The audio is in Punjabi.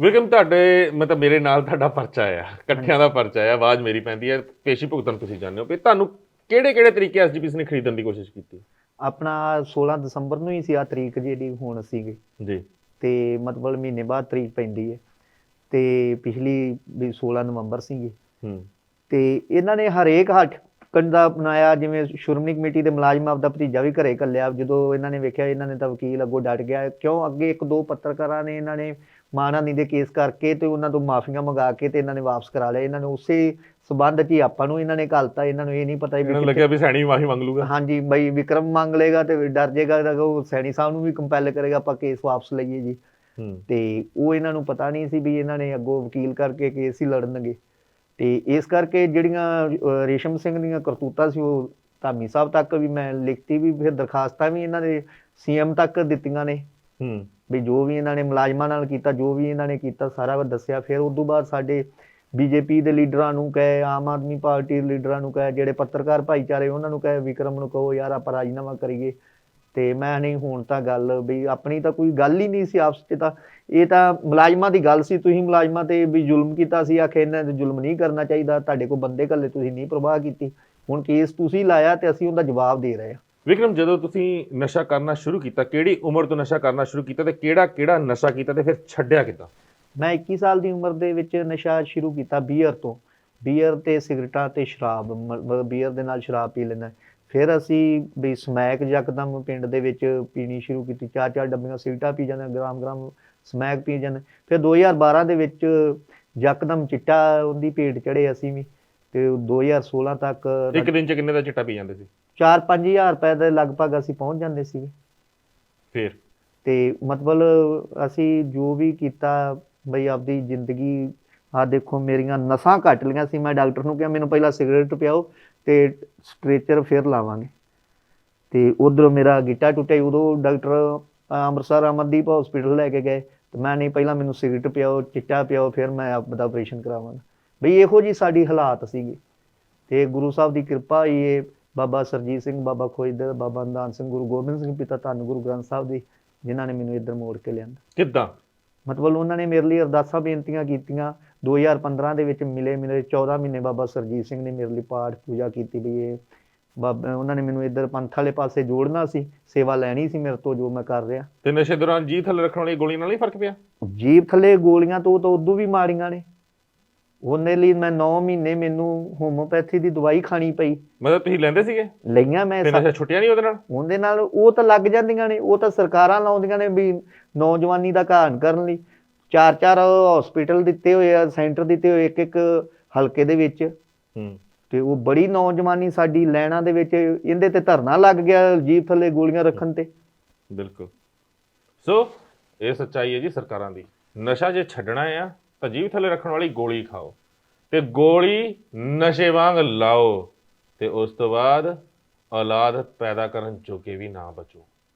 ਵਿਕਮ ਤੁਹਾਡੇ ਮਤਲਬ ਮੇਰੇ ਨਾਲ ਤੁਹਾਡਾ ਪਰਚਾ ਆ ਇਕੱਠਿਆਂ ਦਾ ਪਰਚਾ ਆ ਆਵਾਜ਼ ਮੇਰੀ ਪੈਂਦੀ ਹੈ। ਪੇਸ਼ੀ ਭੁਗਤਣ ਤੁਸੀਂ ਜਾਣਦੇ ਹੋ। ਵੀ ਤੁਹਾਨੂੰ ਕਿਹੜੇ ਕਿਹੜੇ ਤਰੀਕੇ ਐਸਜੀਪੀਸੀ ਨੇ ਖਰੀਦਣ ਦੀ ਕੋਸ਼ਿਸ਼ ਕੀਤੀ? ਆਪਣਾ 16 ਦਸੰਬਰ ਨੂੰ ਹੀ ਸੀ ਆ ਤਰੀਕ ਜਿਹੜੀ ਹੁਣ ਸੀਗੀ। ਜੀ। ਤੇ ਮਤਲਬ ਮਹੀਨੇ ਬਾਅਦ ਤਰੀਕ ਪੈਂਦੀ ਹੈ। ਤੇ ਪਿਛਲੀ ਵੀ 16 ਨਵੰਬਰ ਸੀਗੀ। ਹੂੰ। ਤੇ ਇਹਨਾਂ ਨੇ ਹਰੇਕ ਹੱਟ ਕੰਡਾ ਬਣਾਇਆ ਜਿਵੇਂ ਸ਼ੁਰਮਣੀ ਕਮੇਟੀ ਦੇ ਮੁਲਾਜ਼ਮ ਆਪਦਾ ਭਤੀਜਾ ਵੀ ਘਰੇ ਕੱਲਿਆ ਜਦੋਂ ਇਹਨਾਂ ਨੇ ਵੇਖਿਆ ਇਹਨਾਂ ਨੇ ਤਾਂ ਵਕੀਲ ਅੱਗੋਂ ਡਟ ਗਿਆ। ਕਿਉਂ? ਅੱਗੇ ਇੱਕ ਦੋ ਪੱਤਰਕਾਰਾਂ ਨੇ ਇਹਨਾਂ ਨੇ ਮਾਨਾਨੀ ਦੇ ਕੇਸ ਕਰਕੇ ਤੇ ਉਹਨਾਂ ਤੋਂ ਮਾਫੀਆਂ ਮੰਗਾ ਕੇ ਤੇ ਇਹਨਾਂ ਨੇ ਵਾਪਸ ਕਰਾ ਲਿਆ। ਇਹਨਾਂ ਨੇ ਉਸੇ ਸਬੰਧ 'ਚ ਹੀ ਆਪਾਂ ਨੂੰ ਇਹਨਾਂ ਨੇ ਘਲਤਾ। ਇਹਨਾਂ ਨੂੰ ਇਹ ਨਹੀਂ ਪਤਾ ਵੀ ਲੱਗਿਆ ਵੀ ਸੈਣੀ ਮਾਫੀ ਮੰਗ ਲੂਗਾ। ਹਾਂਜੀ ਬਈ ਵਿਕਰਮ ਮੰਗ ਲੇਗਾ ਤੇ ਡਰ ਜਾਏਗਾ ਤਾਂ ਉਹ ਸੈਣੀ ਸਾਹਿਬ ਨੂੰ ਵੀ ਕੰਪੈਲ ਕਰੇਗਾ ਆਪਾਂ ਕੇਸ ਵਾਪਸ ਲਈਏ ਜੀ। ਤੇ ਉਹ ਇਹਨਾਂ ਨੂੰ ਪਤਾ ਨਹੀਂ ਸੀ ਵੀ ਇਹਨਾਂ ਨੇ ਅੱਗੋਂ ਵਕੀਲ ਕਰਕੇ ਕੇਸ ਹੀ ਲੜਨਗੇ। ਤੇ ਇਸ ਕਰਕੇ ਜਿਹੜੀਆਂ ਰੇਸ਼ਮ ਸਿੰਘ ਦੀਆਂ ਕਰਤੂਤਾਂ ਸੀ ਉਹ ਧਾਮੀ ਸਾਹਿਬ ਤੱਕ ਵੀ ਮੈਂ ਲਿਖਤੀ ਵੀ ਫਿਰ ਦਰਖਾਸਤਾਂ ਵੀ ਇਹਨਾਂ ਦੇ ਸੀਐਮ ਤੱਕ ਦਿੱਤੀਆਂ ਨੇ। ਹੂੰ, ਵੀ ਜੋ ਵੀ ਇਹਨਾਂ ਨੇ ਮੁਲਾਜ਼ਮਾਂ ਨਾਲ ਕੀਤਾ, ਜੋ ਵੀ ਇਹਨਾਂ ਨੇ ਕੀਤਾ, ਸਾਰਾ ਕੁਝ ਦੱਸਿਆ। ਫਿਰ ਉਸ ਤੋਂ ਬਾਅਦ ਸਾਡੇ ਬੀਜੇਪੀ ਦੇ ਲੀਡਰਾਂ ਨੂੰ ਕਹੇ, ਆਮ ਆਦਮੀ ਪਾਰਟੀ ਦੇ ਲੀਡਰਾਂ ਨੂੰ ਕਹੇ, ਜਿਹੜੇ ਪੱਤਰਕਾਰ ਭਾਈਚਾਰੇ, ਉਹਨਾਂ ਨੂੰ ਕਹੇ, ਵਿਕਰਮ ਨੂੰ ਕਹੋ, ਯਾਰ, ਆਪਾਂ ਰਾਜੀਨਾਮਾ ਕਰੀਏ। ਤੇ ਮੈਂ ਨਹੀਂ, ਹੁਣ ਤਾਂ ਗੱਲ ਵੀ ਆਪਣੀ ਤਾਂ ਕੋਈ ਗੱਲ ਹੀ ਨਹੀਂ ਸੀ ਆਪਸ 'ਚ ਤਾਂ। ਇਹ ਤਾਂ ਮੁਲਾਜ਼ਮਾਂ ਦੀ ਗੱਲ ਸੀ, ਤੁਸੀਂ ਮੁਲਾਜ਼ਮਾਂ ਤੇ ਵੀ ਜ਼ੁਲਮ ਕੀਤਾ ਸੀ, ਆਖੇ ਇਹਨਾਂ ਤੇ ਜ਼ੁਲਮ ਨਹੀਂ ਕਰਨਾ ਚਾਹੀਦਾ, ਤੁਹਾਡੇ ਕੋਲ ਬੰਦੇ ਕੱਲੇ ਤੁਸੀਂ ਨਹੀਂ ਪ੍ਰਵਾਹ ਕੀਤੀ। ਹੁਣ ਕੇਸ ਤੁਸੀਂ ਲਾਇਆ ਤੇ ਅਸੀਂ ਉਹਦਾ ਜਵਾਬ ਦੇ ਰਹੇ ਹਾਂ। ਵਿਕਰਮ ਜਦੋਂ ਤੁਸੀਂ ਨਸ਼ਾ ਕਰਨਾ ਸ਼ੁਰੂ ਕੀਤਾ ਕਿਹੜੀ ਉਮਰ ਤੋਂ ਨਸ਼ਾ ਕਰਨਾ ਸ਼ੁਰੂ ਕੀਤਾ ਤੇ ਕਿਹੜਾ ਕਿਹੜਾ ਨਸ਼ਾ ਕੀਤਾ ਤੇ ਫਿਰ ਛੱਡਿਆ ਕਿੱਦਾਂ? ਮੈਂ 21 ਸਾਲ ਦੀ ਉਮਰ ਦੇ ਵਿੱਚ ਨਸ਼ਾ ਸ਼ੁਰੂ ਕੀਤਾ ਬੀਅਰ ਤੋਂ। ਬੀਅਰ ਤੇ ਸਿਗਰਟਾਂ ਤੇ ਸ਼ਰਾਬ ਬੀਅਰ ਦੇ ਨਾਲ ਸ਼ਰਾਬ ਪੀ ਲੈਂਦਾ। ਫਿਰ ਅਸੀਂ ਵੀ ਸਮੈਕ ਯਕਦਮ ਪਿੰਡ ਦੇ ਵਿੱਚ ਪੀਣੀ ਸ਼ੁਰੂ ਕੀਤੀ। ਚਾਰ ਚਾਰ ਡੱਬੀਆਂ ਸਿਗਰਟਾਂ ਪੀ ਜਾਂਦੇ ਗ੍ਰਾਮ ਗ੍ਰਾਮ ਸਮੈਕ ਪੀ ਜਾਂਦੇ। ਫਿਰ 2012 ਦੇ ਵਿੱਚ ਯਕਦਮ ਚਿੱਟਾ ਉਹਦੀ ਭੇਟ ਚੜੇ ਅਸੀਂ ਵੀ। ਤੇ 2016 ਤੱਕ ਇੱਕ ਦਿਨ ਚ ਕਿੰਨੇ ਦਾ ਚਿੱਟਾ ਪੀ ਜਾਂਦੇ ਸੀ? 4-5000 ਰੁਪਏ ਦੇ ਲਗਭਗ ਅਸੀਂ ਪਹੁੰਚ ਜਾਂਦੇ ਸੀ ਫਿਰ? ਤੇ ਮਤਲਬ ਅਸੀਂ ਜੋ ਵੀ ਕੀਤਾ ਬਈ ਆਪਦੀ ਜ਼ਿੰਦਗੀ ਆ ਦੇਖੋ ਮੇਰੀਆਂ ਨਸਾਂ ਘਟ ਲੀਆਂ ਸੀ। ਮੈਂ ਡਾਕਟਰ ਨੂੰ ਕਿਹਾ ਮੈਨੂੰ ਪਹਿਲਾਂ ਸਿਗਰਟ ਪਿਆਓ ਤੇ ਸਟ੍ਰੈਚਰ ਫਿਰ ਲਾਵਾਂਗੇ। ਤੇ ਉਧਰੋਂ ਮੇਰਾ ਗਿੱਟਾ ਟੁੱਟਿਆ ਉਦੋਂ ਡਾਕਟਰ ਅੰਮ੍ਰਿਤਸਰ ਅਮਨਦੀਪ ਹਸਪੀਟਲ ਲੈ ਕੇ ਗਏ। ਤੇ ਮੈਂ ਨਹੀਂ ਪਹਿਲਾਂ ਮੈਨੂੰ ਸਿਗਰਟ ਪਿਆਓ ਚਿੱਟਾ ਪਿਆਓ ਫਿਰ ਮੈਂ ਆਪਦਾ ਆਪਰੇਸ਼ਨ ਕਰਾਵਾਂਗਾ। ਬਈ ਇਹੋ ਜੀ ਸਾਡੀ ਹਾਲਾਤ ਸੀਗੇ। ਤੇ ਗੁਰੂ ਸਾਹਿਬ ਦੀ ਕਿਰਪਾ ਹੀ ਇਹ ਬਾਬਾ ਸਰਜੀਤ ਸਿੰਘ ਬਾਬਾ ਖੋਜਦਰ ਬਾਬਾ ਨਿਧਾਨ ਸਿੰਘ ਗੁਰੂ ਗੋਬਿੰਦ ਸਿੰਘ ਪਿਤਾ ਧੰਨ ਗੁਰੂ ਗ੍ਰੰਥ ਸਾਹਿਬ ਦੀ ਜਿਨ੍ਹਾਂ ਨੇ ਮੈਨੂੰ ਇੱਧਰ ਮੋੜ ਕੇ ਲਿਆਂਦਾ। ਕਿੱਦਾਂ? ਮਤਲਬ ਉਹਨਾਂ ਨੇ ਮੇਰੇ ਲਈ ਅਰਦਾਸਾਂ ਬੇਨਤੀਆਂ ਕੀਤੀਆਂ। 2015 ਦੇ ਵਿੱਚ ਮਿਲੇ ਮਿਲੇ 14 ਮਹੀਨੇ ਬਾਬਾ ਸਰਜੀਤ ਸਿੰਘ ਨੇ ਮੇਰੇ ਲਈ ਪਾਠ ਪੂਜਾ ਕੀਤੀ ਵੀ ਇਹ ਬਾਬਾ ਉਹਨਾਂ ਨੇ ਮੈਨੂੰ ਇੱਧਰ ਪੰਥ ਵਾਲੇ ਪਾਸੇ ਜੋੜਨਾ ਸੀ ਸੇਵਾ ਲੈਣੀ ਸੀ ਮੇਰੇ ਤੋਂ ਜੋ ਮੈਂ ਕਰ ਰਿਹਾ। ਤੇ ਨਸ਼ੇ ਦੌਰਾਨ ਜੀ ਥੱਲੇ ਰੱਖਣ ਵਾਲੀ ਗੋਲੀ ਨਾਲ ਨਹੀਂ ਫ਼ਰਕ ਪਿਆ? ਜੀਭ ਥੱਲੇ ਗੋਲੀਆਂ ਤੋਂ ਤਾਂ ਉਦੋਂ ਵੀ ਮਾਰੀਆਂ ਨੇ। ਉਹਨੇ ਲਈ ਮੈਂ 9 ਮਹੀਨੇ ਮੈਨੂੰ ਹੋਮੋਪੈਥੀ ਦੀ ਦਵਾਈ ਖਾਣੀ ਪਈ। ਮਤਲਬ ਤੁਸੀਂ ਲੈਂਦੇ ਸੀਗੇ? ਲਈਆਂ ਮੈਂ ਤੇ ਨਸ਼ਾ ਛੁੱਟਿਆ ਨਹੀਂ ਉਹਦੇ ਨਾਲ? ਉਹਦੇ ਨਾਲ ਉਹ ਤਾਂ ਲੱਗ ਜਾਂਦੀਆਂ ਨੇ ਉਹ ਤਾਂ ਸਰਕਾਰਾਂ ਲਾਉਂਦੀਆਂ ਨੇ ਵੀ ਨੌਜਵਾਨੀ ਦਾ ਘਾਣ ਕਰਨ ਲਈ। ਚਾਰ ਚਾਰ ਹਸਪੀਟਲ ਦਿੱਤੇ ਹੋਏ ਆ ਸੈਂਟਰ ਦਿੱਤੇ ਹੋਏ ਇੱਕ ਇੱਕ ਹਲਕੇ ਦੇ ਵਿੱਚ। ਹੂੰ। ਤੇ ਉਹ ਬੜੀ ਨੌਜਵਾਨੀ ਸਾਡੀ ਲੈਣਾ ਦੇ ਵਿੱਚ ਇਹਦੇ ਤੇ ਧਰਨਾ ਲੱਗ ਗਿਆ ਜੀਭ ਥੱਲੇ ਗੋਲੀਆਂ ਰੱਖਣ ਤੇ। ਬਿਲਕੁਲ। ਸੋ ਇਹ ਸੱਚਾਈ ਹੈ ਜੀ ਸਰਕਾਰਾਂ ਦੀ। ਨਸ਼ਾ ਜੇ ਛੱਡਣਾ ਆ ਤਾਂ ਜੀਵ ਥੱਲੇ ਰੱਖਣ ਵਾਲੀ ਗੋਲੀ ਖਾਓ ਤੇ ਗੋਲੀ ਨਸ਼ੇ ਵਾਂਗ ਲਾਓ ਤੇ ਉਸ ਤੋਂ ਬਾਅਦ ਔਲਾਦ ਪੈਦਾ ਕਰਨ ਜੋਗੇ ਵੀ ਨਾ ਬਚੋ।